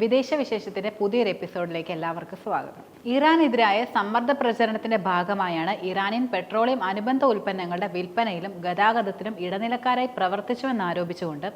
വിദേശ വിശേഷത്തിന്റെ പുതിയൊരു എപ്പിസോഡിലേക്ക് എല്ലാവർക്കും സ്വാഗതം. ഇറാനെതിരായ സമ്മർദ്ദ പ്രചരണത്തിന്റെ ഭാഗമായാണ് ഇറാനിയൻ പെട്രോളിയം അനുബന്ധ ഉൽപ്പന്നങ്ങളുടെ വിൽപ്പനയിലും ഗതാഗതത്തിലും ഇടനിലക്കാരായി പ്രവർത്തിച്ചുവെന്നാരോപിച്ചുകൊണ്ട്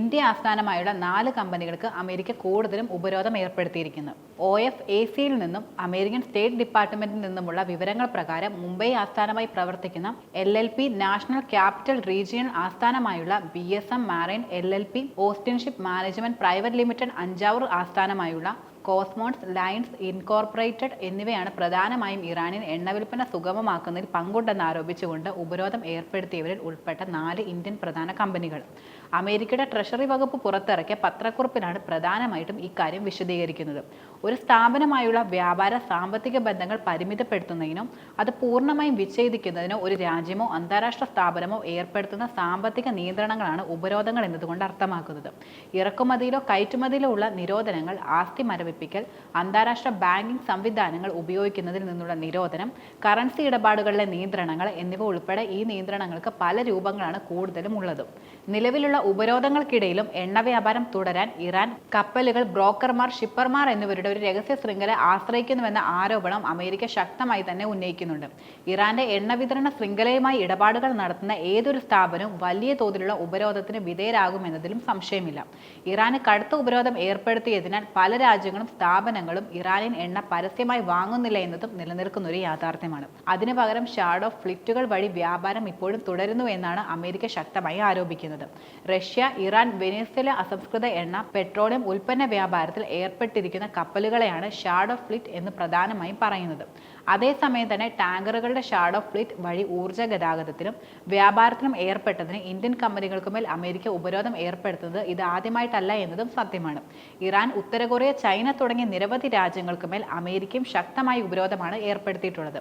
ഇന്ത്യ ആസ്ഥാനമായുള്ള നാല് കമ്പനികൾക്ക് അമേരിക്ക കൂടുതലും ഉപരോധം ഏർപ്പെടുത്തിയിരിക്കുന്നു. ഒ എഫ് എ സിയിൽ നിന്നും അമേരിക്കൻ സ്റ്റേറ്റ് ഡിപ്പാർട്ട്മെന്റിൽ നിന്നുമുള്ള വിവരങ്ങൾ പ്രകാരം മുംബൈ ആസ്ഥാനമായി പ്രവർത്തിക്കുന്ന L L P national capital region ആസ്ഥാനമായുള്ള B S M marine L L P ഓസ്റ്റിൻഷിപ്പ് management private limited അഞ്ചാവൂർ ആസ്ഥാനമായുള്ള കോസ്മോൺസ് ലൈൻസ് ഇൻകോർപ്പറേറ്റഡ് എന്നിവയാണ് പ്രധാനമായും ഇറാനിൽ എണ്ണ വിൽപ്പന സുഗമമാക്കുന്നതിൽ പങ്കുണ്ടെന്ന് ആരോപിച്ചുകൊണ്ട് ഉപരോധം ഏർപ്പെടുത്തിയവരിൽ ഉൾപ്പെട്ട നാല് ഇന്ത്യൻ പ്രധാന കമ്പനികൾ. അമേരിക്കയുടെ ട്രഷറി വകുപ്പ് പുറത്തിറക്കിയ പത്രക്കുറിപ്പിലാണ് പ്രധാനമായിട്ടും ഇക്കാര്യം വിശദീകരിക്കുന്നത്. ഒരു സ്ഥാപനമായുള്ള വ്യാപാര സാമ്പത്തിക ബന്ധങ്ങൾ പരിമിതപ്പെടുത്തുന്നതിനോ അത് പൂർണമായും വിച്ഛേദിക്കുന്നതിനോ ഒരു രാജ്യമോ അന്താരാഷ്ട്ര സ്ഥാപനമോ ഏർപ്പെടുത്തുന്ന സാമ്പത്തിക നിയന്ത്രണങ്ങളാണ് ഉപരോധങ്ങൾ എന്നതുകൊണ്ട് അർത്ഥമാക്കുന്നത്. ഇറക്കുമതിയിലോ കയറ്റുമതിയിലോ ഉള്ള നിരോധനങ്ങൾ ആസ്തി മരവിപ്പിക്കൽ അന്താരാഷ്ട്ര ബാങ്കിംഗ് സംവിധാനങ്ങൾ ഉപയോഗിക്കുന്നതിൽ നിന്നുള്ള നിരോധനം കറൻസി ഇടപാടുകളിലെ നിയന്ത്രണങ്ങൾ എന്നിവ ഉൾപ്പെടെ ഈ നിയന്ത്രണങ്ങൾക്ക് പല രൂപങ്ങളാണ് കൂടുതലും ഉള്ളത്. നിലവിലുള്ള ഉപരോധങ്ങൾക്കിടയിലും എണ്ണ വ്യാപാരം തുടരാൻ ഇറാൻ കപ്പലുകൾ ബ്രോക്കർമാർ ഷിപ്പർമാർ എന്നിവരുടെ ഒരു രഹസ്യ ശൃംഖല ആശ്രയിക്കുന്നുവെന്ന ആരോപണം അമേരിക്ക ശക്തമായി തന്നെ ഉന്നയിക്കുന്നുണ്ട്. ഇറാന്റെ എണ്ണ വിതരണ ശൃംഖലയുമായി ഇടപാടുകൾ നടത്തുന്ന ഏതൊരു സ്ഥാപനവും വലിയ തോതിലുള്ള ഉപരോധത്തിന് വിധേയരാകുമെന്നതിലും സംശയമില്ല. ഇറാന് കടുത്ത ഉപരോധം ഏർപ്പെടുത്തിയതിനാൽ പല രാജ്യങ്ങളും സ്ഥാപനങ്ങളും ഇറാനിയൻ എണ്ണ പരസ്യമായി വാങ്ങുന്നില്ല എന്നതും നിലനിൽക്കുന്ന ഒരു യാഥാർത്ഥ്യമാണ്. അതിനു പകരം ഷാഡോ ഫ്ലിറ്റുകൾ വഴി വ്യാപാരം ഇപ്പോഴും തുടരുന്നു എന്നാണ് അമേരിക്ക ശക്തമായി ആരോപിക്കുന്നത്. റഷ്യ ഇറാൻ വെനീസില അസംസ്കൃത എണ്ണ പെട്രോളിയം ഉൽപ്പന്ന വ്യാപാരത്തിൽ ഏർപ്പെട്ടിരിക്കുന്ന കപ്പലുകളെയാണ് ഷാഡോ ഫ്ലിറ്റ് എന്ന് പ്രധാനമായും പറയുന്നത്. അതേസമയം തന്നെ ടാങ്കറുകളുടെ ഷാഡോ ഫ്ലീറ്റ് വഴി ഊർജ ഗതാഗതത്തിലും വ്യാപാരത്തിലും ഏർപ്പെട്ടതിന് ഇന്ത്യൻ കമ്പനികൾക്കുമേൽ അമേരിക്ക ഉപരോധം ഏർപ്പെടുത്തുന്നത് ഇത് ആദ്യമായിട്ടല്ല എന്നതും സത്യമാണ്. ഇറാൻ ഉത്തര കൊറിയ ചൈന തുടങ്ങിയ നിരവധി രാജ്യങ്ങൾക്കുമേൽ അമേരിക്കയും ശക്തമായ ഉപരോധമാണ് ഏർപ്പെടുത്തിയിട്ടുള്ളത്.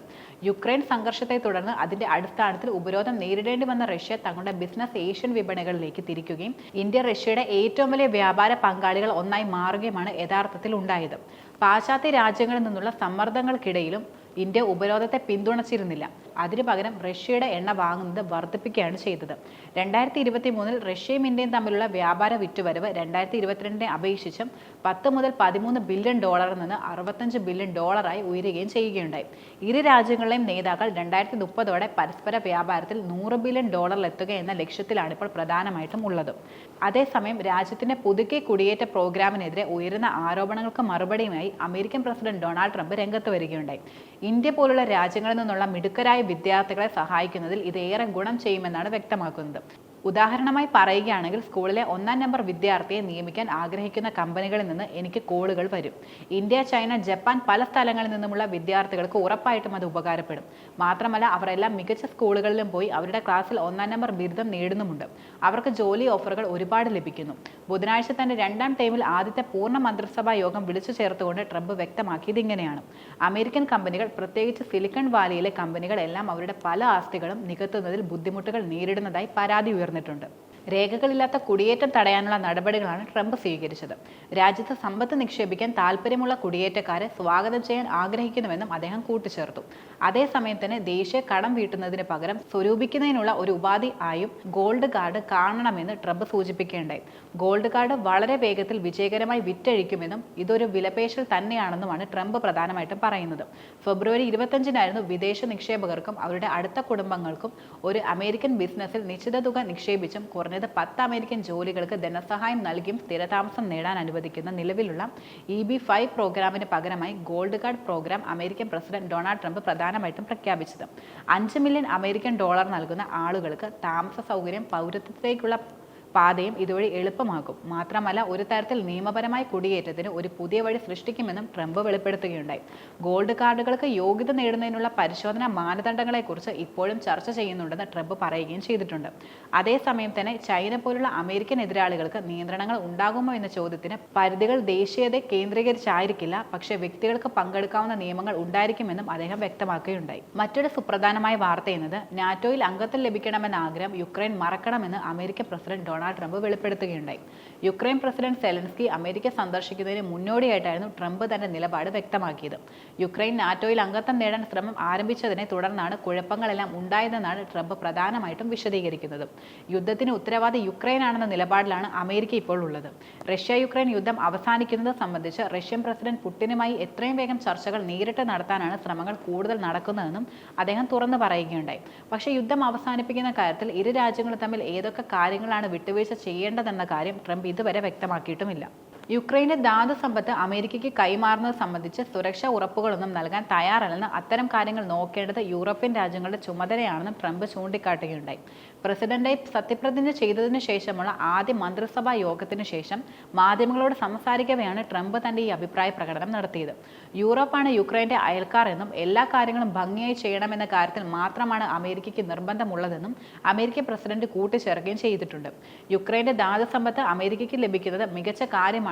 യുക്രൈൻ സംഘർഷത്തെ തുടർന്ന് അതിന്റെ അടിസ്ഥാനത്തിൽ ഉപരോധം നേരിടേണ്ടി വന്ന റഷ്യ തങ്ങളുടെ ബിസിനസ് ഏഷ്യൻ വിപണികളിലേക്ക് തിരിക്കുകയും ഇന്ത്യ റഷ്യയുടെ ഏറ്റവും വലിയ വ്യാപാര പങ്കാളികൾ ഒന്നായി മാറുകയുമാണ് യഥാർത്ഥത്തിൽ ഉണ്ടായത്. പാശ്ചാത്യ രാജ്യങ്ങളിൽ നിന്നുള്ള സമ്മർദ്ദങ്ങൾക്കിടയിലും ഇന്ത്യ ഉപരോധത്തെ പിന്തുണച്ചിരുന്നില്ല. അതിനു പകരം റഷ്യയുടെ എണ്ണ വാങ്ങുന്നത് വർദ്ധിപ്പിക്കുകയാണ് ചെയ്തത്. രണ്ടായിരത്തി ഇരുപത്തി മൂന്നിൽ റഷ്യയും ഇന്ത്യയും തമ്മിലുള്ള വ്യാപാര വിറ്റുവരവ് രണ്ടായിരത്തി ഇരുപത്തിരണ്ടിനെ അപേക്ഷിച്ചും പത്ത് മുതൽ പതിമൂന്ന് ബില്യൺ ഡോളറിൽ നിന്ന് അറുപത്തഞ്ച് ബില്യൺ ഡോളറായി ഉയരുകയും ചെയ്യുകയുണ്ടായി. ഇരു രാജ്യങ്ങളിലെയും നേതാക്കൾ രണ്ടായിരത്തി മുപ്പതോടെ പരസ്പര വ്യാപാരത്തിൽ നൂറ് ബില്യൺ ഡോളറിൽ എത്തുക എന്ന ലക്ഷ്യത്തിലാണ് ഇപ്പോൾ പ്രധാനമായിട്ടും ഉള്ളത്. അതേസമയം രാജ്യത്തിന്റെ പുതുക്കി കുടിയേറ്റ പ്രോഗ്രാമിനെതിരെ ഉയരുന്ന ആരോപണങ്ങൾക്ക് മറുപടിയുമായി അമേരിക്കൻ പ്രസിഡന്റ് ഡൊണാൾഡ് ട്രംപ് രംഗത്ത് വരികയുണ്ടായി. ഇന്ത്യ പോലുള്ള രാജ്യങ്ങളിൽ നിന്നുള്ള മിടുക്കരായ വിദ്യാർത്ഥികളെ സഹായിക്കുന്നതിൽ ഇത് ഏറെ ഗുണം ചെയ്യുമെന്നാണ് വ്യക്തമാക്കുന്നത്. ഉദാഹരണമായി പറയുകയാണെങ്കിൽ സ്കൂളിലെ ഒന്നാം നമ്പർ വിദ്യാർത്ഥിയെ നിയമിക്കാൻ ആഗ്രഹിക്കുന്ന കമ്പനികളിൽ നിന്ന് എനിക്ക് കോളുകൾ വരും. ഇന്ത്യ ചൈന ജപ്പാൻ പല സ്ഥലങ്ങളിൽ നിന്നുമുള്ള വിദ്യാർത്ഥികൾക്ക് ഉറപ്പായിട്ടും അത് ഉപകാരപ്പെടും. മാത്രമല്ല അവരെല്ലാം മികച്ച സ്കൂളുകളിലും പോയി അവരുടെ ക്ലാസ്സിൽ ഒന്നാം നമ്പർ ബിരുദം നേടുന്നുമുണ്ട്. അവർക്ക് ജോലി ഓഫറുകൾ ഒരുപാട് ലഭിക്കുന്നു. ബുധനാഴ്ച തന്നെ രണ്ടാം ടൈമിൽ ആദ്യത്തെ പൂർണ മന്ത്രിസഭാ യോഗം വിളിച്ചു ചേർത്തുകൊണ്ട് ട്രംപ് വ്യക്തമാക്കിയത് ഇങ്ങനെയാണ്. അമേരിക്കൻ കമ്പനികൾ പ്രത്യേകിച്ച് സിലിക്കൺ വാലിയിലെ കമ്പനികൾ എല്ലാം അവരുടെ പല ആസ്തികളും നികത്തുന്നതിൽ ബുദ്ധിമുട്ടുകൾ നേരിടുന്നതായി പരാതി ഉയർന്നിട്ടുണ്ട് രേഖകളില്ലാത്ത കുടിയേറ്റം തടയാനുള്ള നടപടികളാണ് ട്രംപ് സ്വീകരിച്ചത്. രാജ്യത്ത് സമ്പത്ത് നിക്ഷേപിക്കാൻ താല്പര്യമുള്ള കുടിയേറ്റക്കാരെ സ്വാഗതം ചെയ്യാൻ ആഗ്രഹിക്കുന്നുവെന്നും അദ്ദേഹം കൂട്ടിച്ചേർത്തു. അതേസമയം തന്നെ ദേശീയ കടം വീട്ടുന്നതിന് പകരം സ്വരൂപിക്കുന്നതിനുള്ള ഒരു ഉപാധി ആയും ഗോൾഡ് കാർഡ് കാണണമെന്ന് ട്രംപ് സൂചിപ്പിക്കുകയുണ്ടായി. ഗോൾഡ് കാർഡ് വളരെ വേഗത്തിൽ വിജയകരമായി വിറ്റഴിക്കുമെന്നും ഇതൊരു വിലപേശൽ തന്നെയാണെന്നുമാണ് ട്രംപ് പ്രധാനമായിട്ടും പറയുന്നത്. ഫെബ്രുവരി ഇരുപത്തഞ്ചിനായിരുന്നു വിദേശ നിക്ഷേപകർക്കും അവരുടെ അടുത്ത കുടുംബങ്ങൾക്കും ഒരു അമേരിക്കൻ ബിസിനസ്സിൽ നിശ്ചിത തുക നിക്ഷേപിച്ചും കുറഞ്ഞത് പത്ത് അമേരിക്കൻ ജോലികൾക്ക് ധനസഹായം നൽകിയും സ്ഥിരതാമസം നേടാൻ അനുവദിക്കുന്ന നിലവിലുള്ള ഇ ബി ഫൈവ് പ്രോഗ്രാമിന് പകരമായി gold card program American president Donald Trump പ്രധാനമായിട്ടും പ്രഖ്യാപിച്ചത്. അഞ്ച് മില്യൺ അമേരിക്കൻ ഡോളർ നൽകുന്ന ആളുകൾക്ക് താമസ സൗകര്യം പൗരത്വത്തിലേക്കുള്ള പാതയും ഇതുവഴി എളുപ്പമാക്കും. മാത്രമല്ല ഒരു തരത്തിൽ നിയമപരമായ കുടിയേറ്റത്തിന് ഒരു പുതിയ വഴി സൃഷ്ടിക്കുമെന്നും ട്രംപ് വെളിപ്പെടുത്തുകയുണ്ടായി. ഗോൾഡ് കാർഡുകൾക്ക് യോഗ്യത നേടുന്നതിനുള്ള പരിശോധനാ മാനദണ്ഡങ്ങളെക്കുറിച്ച് ഇപ്പോഴും ചർച്ച ചെയ്യുന്നുണ്ടെന്ന് ട്രംപ് പറയുകയും ചെയ്തിട്ടുണ്ട്. അതേസമയം തന്നെ ചൈന പോലുള്ള അമേരിക്കൻ എതിരാളികൾക്ക് നിയന്ത്രണങ്ങൾ ഉണ്ടാകുമോ എന്ന ചോദ്യത്തിന് പരിധികൾ ദേശീയതയെ കേന്ദ്രീകരിച്ചായിരിക്കില്ല പക്ഷേ വ്യക്തികൾക്ക് പങ്കെടുക്കാവുന്ന നിയമങ്ങൾ ഉണ്ടായിരിക്കുമെന്നും അദ്ദേഹം വ്യക്തമാക്കുകയുണ്ടായി. മറ്റൊരു സുപ്രധാനമായ വാർത്ത എന്നത് നാറ്റോയിൽ അംഗത്വം ലഭിക്കണമെന്ന ആഗ്രഹം Ukraine മറക്കണമെന്ന് American president Donald Donald Trump വെളിപ്പെടുത്തുകയുണ്ടായി. Ukraine president Zelensky America സന്ദർശിക്കുന്നതിന് മുന്നോടിയായിട്ടായിരുന്നു ട്രംപ് തന്റെ നിലപാട് വ്യക്തമാക്കിയത്. യുക്രൈൻ നാറ്റോയിൽ അംഗത്വം നേടാൻ ശ്രമം ആരംഭിച്ചതിനെ തുടർന്നാണ് കുഴപ്പങ്ങളെല്ലാം ഉണ്ടായതെന്നാണ് ട്രംപ് പ്രധാനമായിട്ടും വിശദീകരിക്കുന്നത്. യുദ്ധത്തിന് ഉത്തരവാദി യുക്രൈനാണെന്ന നിലപാടിലാണ് അമേരിക്ക ഇപ്പോൾ ഉള്ളത്. റഷ്യ യുക്രൈൻ യുദ്ധം അവസാനിക്കുന്നത് സംബന്ധിച്ച് റഷ്യൻ പ്രസിഡന്റ് പുടിനുമായി എത്രയും വേഗം ചർച്ചകൾ നേരിട്ട് നടത്താനാണ് ശ്രമങ്ങൾ കൂടുതൽ നടക്കുന്നതെന്നും അദ്ദേഹം തുറന്നു പറയുകയുണ്ടായി. പക്ഷേ യുദ്ധം അവസാനിപ്പിക്കുന്ന കാര്യത്തിൽ ഇരു രാജ്യങ്ങളും തമ്മിൽ ഏതൊക്കെ കാര്യങ്ങളാണ് വിട്ടുവീഴ്ച ചെയ്യേണ്ടതെന്ന കാര്യം ട്രംപ് ഇതുവരെ വ്യക്തമാക്കിയിട്ടുമില്ല. യുക്രൈന്റെ ധാതു സമ്പത്ത് അമേരിക്കയ്ക്ക് കൈമാറുന്നത് സംബന്ധിച്ച് സുരക്ഷാ ഉറപ്പുകളൊന്നും നൽകാൻ തയ്യാറല്ലെന്ന് അത്തരം കാര്യങ്ങൾ നോക്കേണ്ടത് യൂറോപ്യൻ രാജ്യങ്ങളുടെ ചുമതലയാണെന്ന് ട്രംപ് ചൂണ്ടിക്കാട്ടുകയുണ്ടായി. പ്രസിഡന്റായി സത്യപ്രതിജ്ഞ ചെയ്തതിനു ശേഷമുള്ള ആദ്യ മന്ത്രിസഭാ യോഗത്തിന് ശേഷം മാധ്യമങ്ങളോട് സംസാരിക്കവെയാണ് ട്രംപ് തന്റെ ഈ അഭിപ്രായ പ്രകടനം നടത്തിയത്. യൂറോപ്പാണ് യുക്രൈന്റെ അയൽക്കാർ എന്നും എല്ലാ കാര്യങ്ങളും ഭംഗിയായി ചെയ്യണമെന്ന കാര്യത്തിൽ മാത്രമാണ് അമേരിക്കയ്ക്ക് നിർബന്ധമുള്ളതെന്നും അമേരിക്കൻ പ്രസിഡന്റ് കൂട്ടിച്ചേർക്കുകയും ചെയ്തിട്ടുണ്ട്. യുക്രൈന്റെ ധാതു സമ്പത്ത് അമേരിക്കയ്ക്ക് ലഭിക്കുന്നത് മികച്ച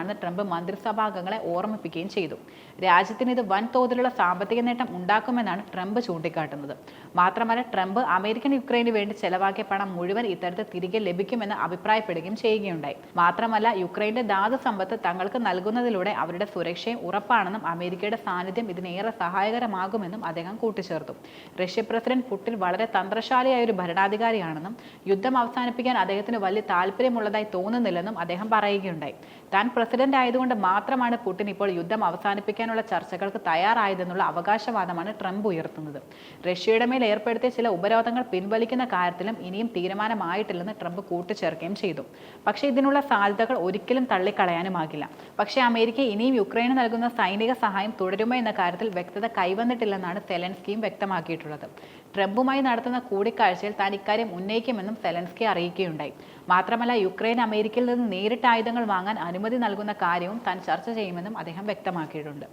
കാര്യമാണെന്ന് ട്രംപ് മന്ത്രിസഭാംഗങ്ങളെ ഓർമ്മിപ്പിക്കുകയും ചെയ്തു. രാജ്യത്തിന് ഇത് വൻതോതിലുള്ള സാമ്പത്തിക നേട്ടം ഉണ്ടാക്കുമെന്നാണ് ട്രംപ് ചൂണ്ടിക്കാട്ടുന്നത്. മാത്രമല്ല ട്രംപ് അമേരിക്കൻ യുക്രൈന് വേണ്ടി ചെലവാക്കിയ പണം മുഴുവൻ ഇത്തരത്തിൽ തിരികെ ലഭിക്കുമെന്ന് അഭിപ്രായപ്പെടുകയും ചെയ്യുകയുണ്ടായി. മാത്രമല്ല യുക്രൈന്റെ ധാതു സമ്പത്ത് തങ്ങൾക്ക് നൽകുന്നതിലൂടെ അവരുടെ സുരക്ഷയും ഉറപ്പാണെന്നും അമേരിക്കയുടെ സാന്നിധ്യം ഇതിനേറെ സഹായകരമാകുമെന്നും അദ്ദേഹം കൂട്ടിച്ചേർത്തു. റഷ്യ പ്രസിഡന്റ് പുട്ടിൻ വളരെ തന്ത്രശാലിയായ ഒരു ഭരണാധികാരിയാണെന്നും യുദ്ധം അവസാനിപ്പിക്കാൻ അദ്ദേഹത്തിന് വലിയ താല്പര്യമുള്ളതായി തോന്നുന്നില്ലെന്നും അദ്ദേഹം പറയുകയുണ്ടായി. താൻ പ്രസിഡന്റ് ആയതുകൊണ്ട് മാത്രമാണ് പുടിൻ ഇപ്പോൾ യുദ്ധം അവസാനിപ്പിക്കാനുള്ള ചർച്ചകൾക്ക് തയ്യാറായതെന്നുള്ള അവകാശവാദമാണ് ട്രംപ് ഉയർത്തുന്നത്. റഷ്യയുടെ മേൽ ഏർപ്പെടുത്തിയ ചില ഉപരോധങ്ങൾ പിൻവലിക്കുന്ന കാര്യത്തിലും ഇനിയും തീരുമാനമായിട്ടില്ലെന്ന് ട്രംപ് കൂട്ടിച്ചേർക്കുകയും ചെയ്തു. പക്ഷേ ഇതിനുള്ള സാധ്യതകൾ ഒരിക്കലും തള്ളിക്കളയാനുമാകില്ല. പക്ഷേ അമേരിക്ക ഇനിയും യുക്രൈന് നൽകുന്ന സൈനിക സഹായം തുടരുമോ എന്ന കാര്യത്തിൽ വ്യക്തത കൈവന്നിട്ടില്ലെന്നാണ് സെലൻസ്കിയും വ്യക്തമാക്കിയിട്ടുള്ളത്. ട്രംപുമായി നടത്തുന്ന കൂടിക്കാഴ്ചയിൽ താൻ ഇക്കാര്യം ഉന്നയിക്കുമെന്നും സെലൻസ്കി അറിയിക്കുകയുണ്ടായി. മാത്രമല്ല യുക്രൈൻ അമേരിക്കയിൽ നിന്ന് നേരിട്ട് ആയുധങ്ങൾ വാങ്ങാൻ അനുമതി നൽകുന്ന കാര്യവും താൻ ചർച്ച ചെയ്യുമെന്നും അദ്ദേഹം വ്യക്തമാക്കിയിട്ടുണ്ട്.